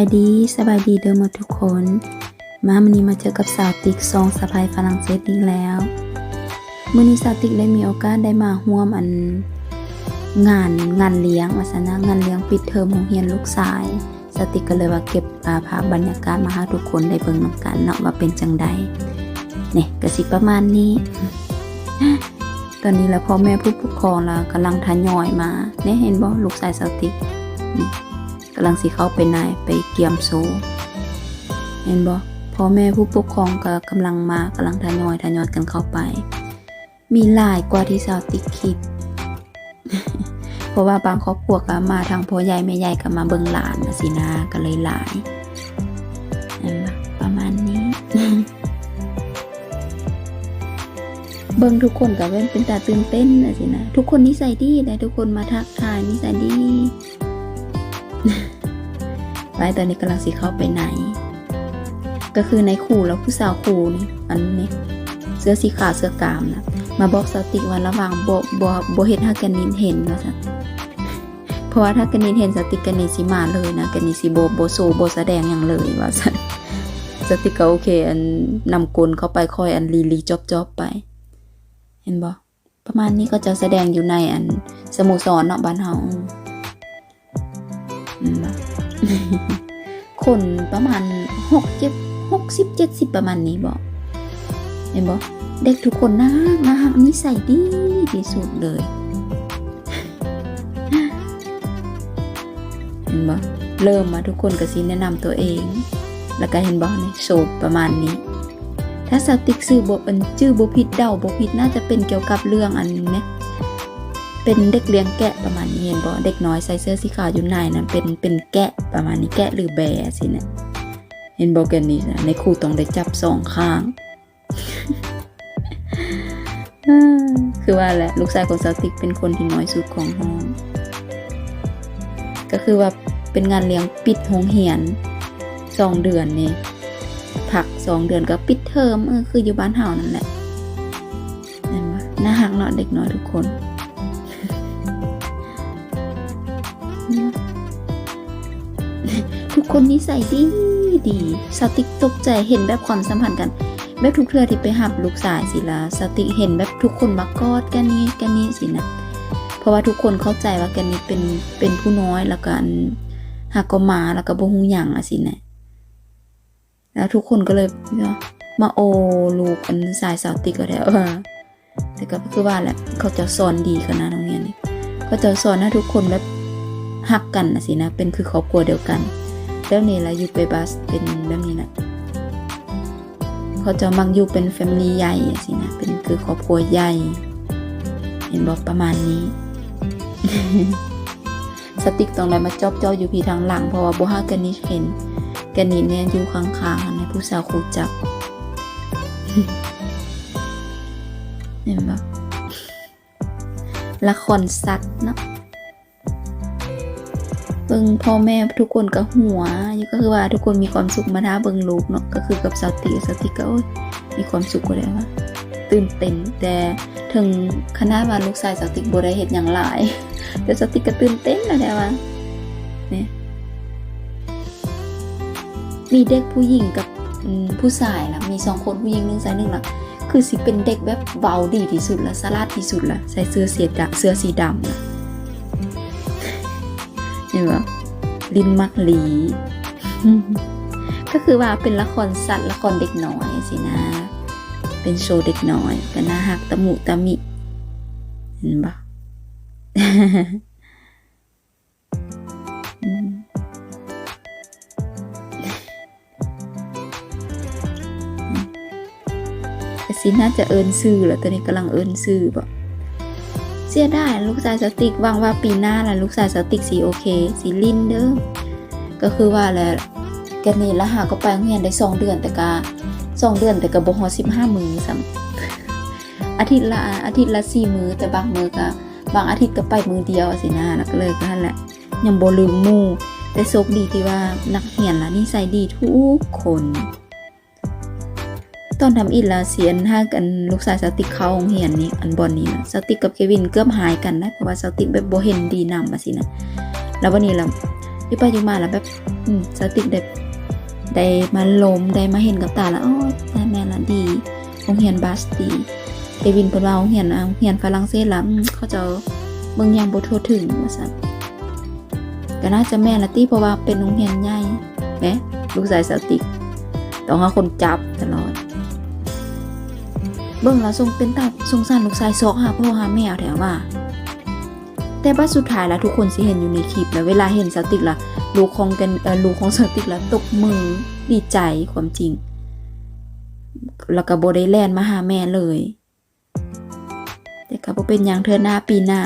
ายดีสบายดีเด้อหมดทุกคน มามื้อนี้มาเจอกับสาวติ๊กซองสะพายฝรั่งเศสอีกแล้วมื้อนี้สาวติ๊กได้มีโอกาสได้มาร่วมอันงานงานเลี้ยงว่าซั่นะงานเลี้ยงปิดเทอมโรงเรียนลูกชายสาติ๊กก็เลยว่าเก็บอ่าภาพบรรยากาศมาให้ทุกคนได้เบิ่งนํกันเนาะว่าเป็นจังใดเนี่ก็สิประมาณนี้ ตอนนี้แล้วพ่อแม่ผู้ปกครองล่ะกำลังทยอยมาเนี่ยเห็นบ่ลูกชายสาติ๊กำลังสิเข้าไปนายไปเกียมโซเห็นบ่พ่อแม่ผู้ปกครองก็กำลังมากำลังทยอยทยอยกันเข้าไป มีหลายกว่าที่สาวติ๊กคิด เพราะว่าบางครอบครัวก็มาทางพ่อใหญ่แม่ใหญ่ก็มาเบิ่งหลานนะสินะก็เลยหลายประมาณนี้ เบิ่งทุกคนก็เว้นเป็นตาตื่นเต้นนะสินะ ทุกคนนิสัยดีเลยทุกคนมาทักทายนิสัยดี ไปตอนนี้กำลังสิเข้าไปไหน ก็คือในขู่แล้วผู้สาวขู่นี่อันนี้เสื้อสีขาวเสื้อกามนะมาบอกสติกว่าระหว่างบ่บ่บ่เฮ็ดให้กันนินเห็นว่าซั่นเพราะว่าถ้ากันนินเห็นสติกกันนินสิมาเลยนะกันนินสิบ่บ่โซโบแสดงหยังเลยว่าซั่นสติก็โอเคอันนำกลเข้าไปคอยอันลีลีจอบจอบไป เห็นบ่ประมาณนี้ก็จะแสดงอยู่ในอันสโมสรเนาะบ้านเฮาอืม คนประมาณหกเจ็ดหกสิบเจ็ดสิบประมาณนี้บอกเห็นบอกเด็กทุกคนน่ารักน่ารักนิสัยดีที่สุดเลยเห็นบอกเริ่มมาทุกคนก็สิแนะนำตัวเอง แล้วก็เห็นบอกในโสดประมาณนี้ ถ้าสติกซื้อบเป็นชื่อบผิดเดาบผิดน่าจะเป็นเกี่ยวกับเรื่องอันนี้นะ เป็นเด็กเลี้ยงแกะประมาณนี้เห็นบ่เด็กน้อยใส่เสื้อสีขาวอยู่ในนั้นเป็นเป็นแกะประมาณนี้แกะหรือแบะสินะเห็นบ่กันนี่นะในครูต้องได้จับสองข้างคือว่าแหละลูกชายของสาติกเป็นคนที่น้อยสุดของห้องก็คือว่าเป็นงานเลี้ยงปิดโรงเรียนสองเดือนนี่ผักสองเดือนก็ปิดเทอมเออคืออยู่บ้านเฮานั่นแหละเห็นบ่น่าหักเนาะเด็กน้อยทุกคน คนนิสัยดีดีสติกตกใจเห็นแบบความสัมพันธ์กัน แบบทุกเทือที่ไปหับลูกสายสิละสติเห็นแบบทุกคนมากอดกันนี้กันนี้สินะเพราะว่าทุกคนเข้าใจว่ากันนี้เป็นเป็นผู้น้อยแล้วกันหักก็มาแล้วก็บ่ฮู้หยังอะสินะแล้วทุกคนก็เลยมาโอลูกอันสายสาวติกก็ได้ว่าแต่ก็คือว่าแหละเขาจะสอนดีกันนะโรงเรียนนี้เขาจะสอนให้ทุกคนแบบหักกันนะสินะเป็นคือครอบครัวเดียวกัน แล้วนี่ละอยู่ไปบัสเป็นแบบนี้นะเขาจะมักอยู่เป็นแฟมิลี่ใหญ่สินะเป็นคือครอบครัวใหญ่ เห็นบอกประมาณนี้สติกตรงไหนมาจอบเจ้าอยู่พีทางหลัง เพราะว่าโบฮากันนิชเห็นกันนิเนี่ยอยู่ข้างๆในผู้สาวคูจับเห็นบอกละครสัตว์เนาะ เบิ่งพ่อแม่ทุกคนก็หัวอยู่ก็คือว่าทุกคนมีความสุขมาท้าเบิ่งลูกเนาะก็คือกับสาวติสาวติก็โอ้ยมีความสุขก็ได้ว่าตื่นเต้นแต่ถึงคณะว่าลูกชายสาวติบ่ได้เฮ็ดหยังหลาย แต่สาวติก็ตื่นเต้นนะแด้ว่าเนี่ยมีเด็กผู้หญิงกับผู้ชายล่ะมีสองคนผู้หญิงหนึ่งชายหนึ่งล่ะคือสิเป็นเด็กแบบเบาดีที่สุดละสลาดที่สุดละใส่เสื้อเสียดำเสื้อสีดำนะ เห็นปะลินมักหลี ก็คือว่าเป็นละครสัตว์ละครเด็กน้อยสินะ เป็นโชว์เด็กน้อยก็น่าหักตะมุตะมิ เห็นปะอืมสิน่าจะเอินซื่อแล้วตอนนี้กำลังเอินซื่อปะ เสียได้ลูกชายสติกวังว่าปีหน้าละลูกชายสติกสีโอเค สีลินเด้อก็คือว่าแหละแกนี่ละหาก็ไปโรงเรียนได้สองเดือนแต่กาสองเดือนแต่ก็บ่ฮอสิบห้ามือซ้ำอาทิตย์ละอาทิตย์ละสี่มือแต่บางมือก็บางอาทิตย์ก็ไปมือเดียวสินะแล้วก็เลยก็นั่นแหละยังบ่ลืมมู่แต่โชคดีที่ว่านักเรียนละนิสัยดีทุกคน ตอนทำอินลาเซียนถ้ากันลูกชายสติกเข้าโรงเรียนนี่อันบอลนี้นะสติกกับเควินเกือบหายกันนะเพราะว่าสติกแบบโบเห็นดีนำมาสินะแล้ววันนี้เราอยู่ไปอยู่มาแล้วแบบอืมสติกได้ได้มาลมได้มาเห็นกับตาแล้วโอ้ยได้แม่นละดีโรงเรียนบาสตีเอวินเพิ่นว่าโรงเรียนอะโรงเรียนฝรั่งเศสล่ะเขาจะเบิ่งยังบ่ทั่วถึงว่าซั่นก็น่าจะแม่ละติเพราะว่าเป็นโรงเรียนใหญ่แหมลูกชายสติกต้องหาคนจับตลอด เบิ่งแล้วทรงเป็นตาสงสารลูกชายซอกหาพ่อหาแม่แถวว่า แต่บัดสุดท้ายแล้วทุกคนสิเห็นอยู่ในคลิปแล้วเวลาเห็นสติกล่ะลูกของกันเออลูกของสติกล้วตบมือดีใจความจริง แล้วก็บ่ได้แล่นมาหาแม่เลย แต่ก็บ่เป็นหยังเทื่อหน้าปีหน้า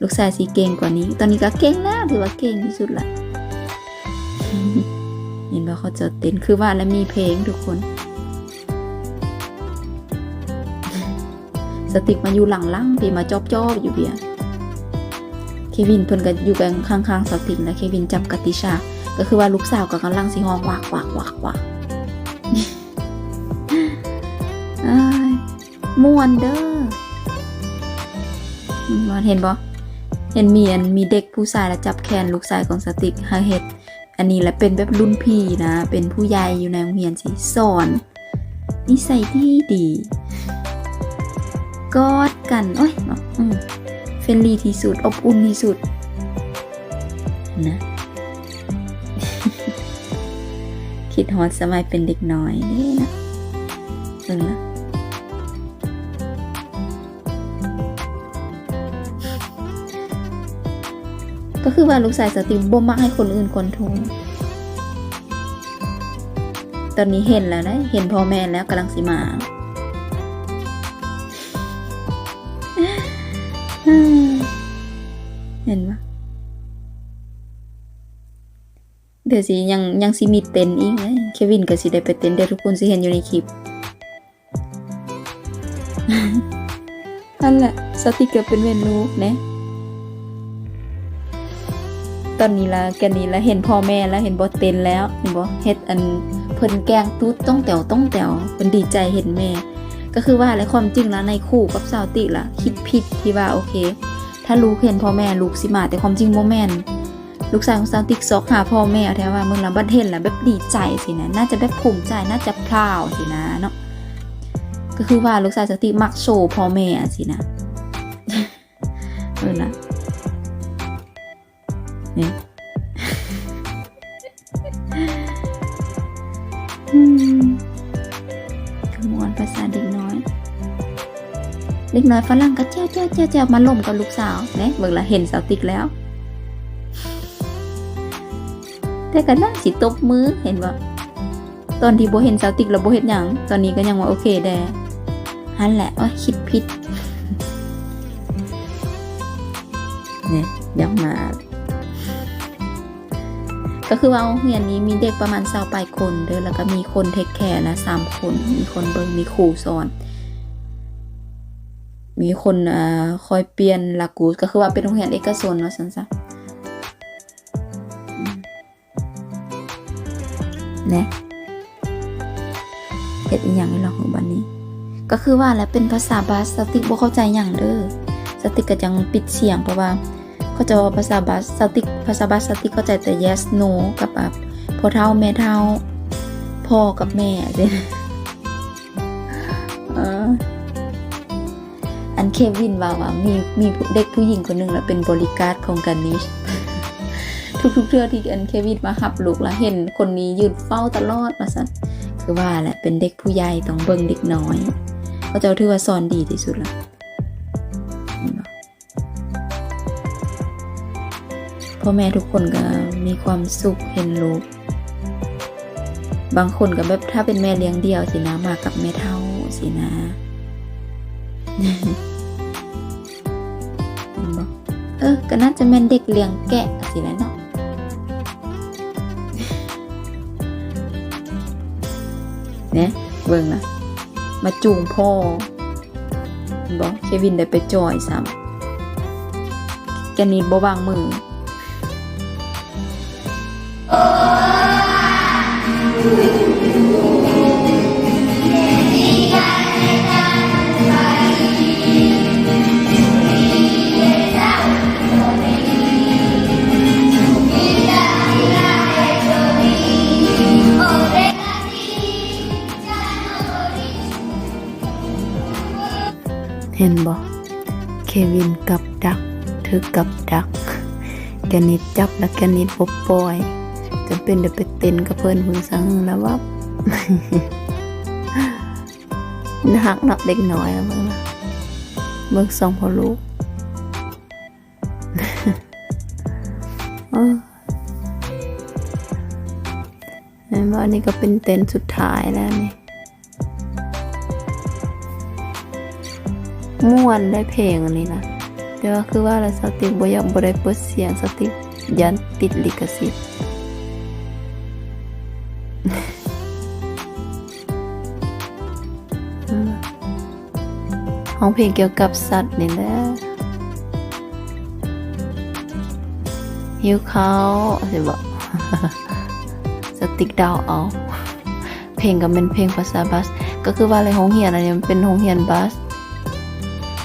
ลูกชายสิเก่งกว่านี้ ตอนนี้ก็เก่งแล้วถือว่าเก่งที่สุดละเห็นว่าเขาจะเต้นคือว่าแล้วมีเพลงทุกคน สติกมาอยู่หลังล่างปีมาจอบจอบๆอยู่เบียร์เควินเพิ่นก็อยู่กันข้างๆสติกแล้วเควินจับกติชา ก็คือว่าลูกสาวก็กำลังสิห้องวากวากวากวากม่วนเด้อมว่าเห็นบ่เห็นมีอันมีเด็กผู้ชายแล้วจับแขนลูกชายของสติกหาเฮ็ดอันนี้แหละเป็นแบบรุ่นพี่นะ เป็นผู้ใหญ่อยู่ในโรงเรียนสิสอนนิสัยที่ดี กอดกัน โอ้ยเนาะอืมเฟรนลี่ที่สุด อบอุ่นที่สุด นะ คิดฮอดสมัยเป็นเด็กน้อยเด้นะเบิ่งละก็คือว่าลูกชายสติบ่มักให้คนอื่นคนโทรตอนนี้เห็นแล้วนะ เห็นพ่อแม่แล้วกำลังสิมา เห็นปะเดี๋ยวสิยังยังสิมีเต้นอีกนะเควินก็สิได้ไปเต้นเดี๋ยวทุกคนสิเห็นอยู่ในคลิปนั่นแหละสติกเกอร์เป็นเวนลูกนะตอนนี้ละแกนี้ละเห็นพ่อแม่แล้วเห็นบอเต้นแล้วเห็นบอเฮ็ดอันเพิ่นแกงตุ๊ดต้องแต๋วต้องแต๋วเพิ่นดีใจเห็นแม่ ก็คือว่าอะไรความจริงแล้วในคู่กับสาวติล่ะ คิดผิดที่ว่าโอเค ถ้าลูกเห็นพ่อแม่ลูกสิมาแต่ความจริงบ่แมนลูกชายของสาวติกซอกหาพ่อแม่แท้ว่ามึงละบัดเห็นแล้วแบบดีใจสินะน่าจะแบบภูมิใจน่าจะพราวสินะเนาะก็คือว่าลูกชายสาวติมักโชว์พ่อแม่สินะเออนะเนี่ย เด็กน้อยฝรั่งก็เจ้าเจ้าเจ้าเจ้ามาล่มกับลูกสาวเนี่ยเบิ่งละเห็นสาวติกแล้ว แต่ก็น่าสิตบมือเห็นว่าตอนที่โบเห็นสาวติกแล้วโบเห็นหยังตอนนี้ก็ยังว่าโอเคแดฮันแหละโอ้ยคิดผิดเนี่ยยังมา ก็คือว่าโรงเรียนนี้มีเด็กประมาณสาวปลายคนเด้อแล้วก็มีคนเทคแคร์ละสามคน มีคนเบิงมีครูสอน มีคนอ่าคอยเปลี่ยนหลักกูก็คือว่าเป็นโรงเรียนเอกชนเนาะสันซะนะเฮ็ดอีหยังให้เราของบัดนี้ ก็คือว่าแล้วเป็นภาษาบาสสติกบ่เข้าใจหยังเด้อสติกก็ยังปิดเสียงเพราะว่าเขาจะว่าภาษาบาสสติกภาษาบาสสติกเข้าใจแต่ yes no กับแบบพอเท่าแม่เท่าพ่อกับแม่สิเอันเควินว่าว่ามีมีเด็กผู้หญิงคนหนึ่งแล้วเป็นบริการของกันนิชทุกๆเทื่อที่อันเควินมาหับลูกแล้วเห็นคนนี้ยืนเฝ้าตลอดมาสันคือว่าแหละเป็นเด็กผู้ใหญ่ต้องเบิ่งเด็กน้อยเขาจะถือว่าสอนดีที่สุดละพ่อแม่ทุกคนก็มีความสุขเห็นลูก บางคนก็แบบถ้าเป็นแม่เลี้ยงเดี่ยวสินะมากับแม่เท่าสินะ เห็นบ่เออ ก็น่าจะแม่นเด็กเลี้ยงแกะสิแหล้วเนาะเนี่ยเบิ่งนะมาจูงพ่อเห็นบอกเควินได้ไปจอยซ้ำแกนี่บ่วางมือ Hãy นบ่เควินกับดักเธอกับดักแกนิดจับแล้วแกนิดบปล่อยจำเป็นเดี๋ยวไปเต้นกับเพิ่อนหุ่นสังแล้วว่าหักเนักเด็กน้อยแล้วมึงนะเบิกสองพอลูกเออเห็นว่านนี้ก็เป็นเต็นท์สุดท้ายแล้วนี่ ม่วนได้เพลงอันนี้นะแต่ว่าคือว่าอะไรสติบ่อยากบ่ได้เปิดเสียงสติยันติดลิขสิทธิ์อืมร้องเพลงเกี่ยวกับสัตว์นี่แหละหิวเขาสิบอกสติกดาวเอา เพลงก็เป็นเพลงภาษาบัส ก็คือว่าอะไรโรงเรียนอันนี้มันเป็นโรงเรียนบัส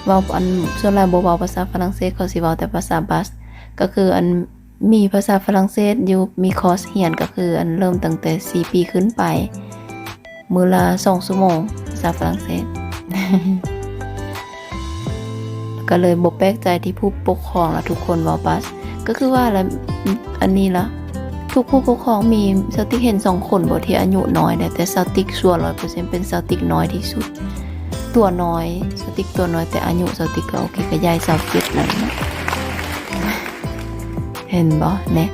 เว้าอันส่วนหลายบ่เว้าภาษาฝรั่งเศสเขาสิเว้าแต่ภาษาบัส ก็คืออันมีภาษาฝรั่งเศสอยู่มีคอร์สเรียนก็คืออันเริ่มตั้งแต่4ปีขึ้นไป มือละ2ชั่วโมงภาษาฝรั่งเศส ก็เลยบ่แปลกใจที่ผู้ปกครองและทุกคนเว้าบัส ก็คือว่าอะไรอันนี้ละทุกผู้ปกครองมีสติกเห็นสองคนบ่ที่อายุน้อยเนี่ยแต่สติกส่วน100%เป็นสติกน้อยที่สุด ตัวน้อย สติกตัวน้อยแต่อายุสติกก็โอเคก็ยายสาวเจ็ดนั่นเห็นบ่เนี่ย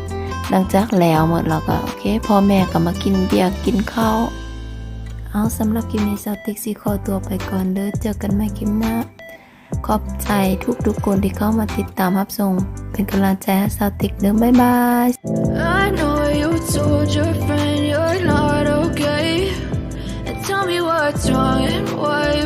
ดังจากแล้วหมดเราก็โอเคพ่อแม่ก็มากินเบียร์กินข้าวเอาสำหรับคลิปนี้สาวติกซีขอตัวไปก่อนเด้อเจอกันใหม่คลิปหน้าขอบใจทุกทุกคนที่เข้ามาติดตามรับส่งเป็นกำลังใจให้สาวติกเด้อบ๊ายบาย tell me what's wrong and why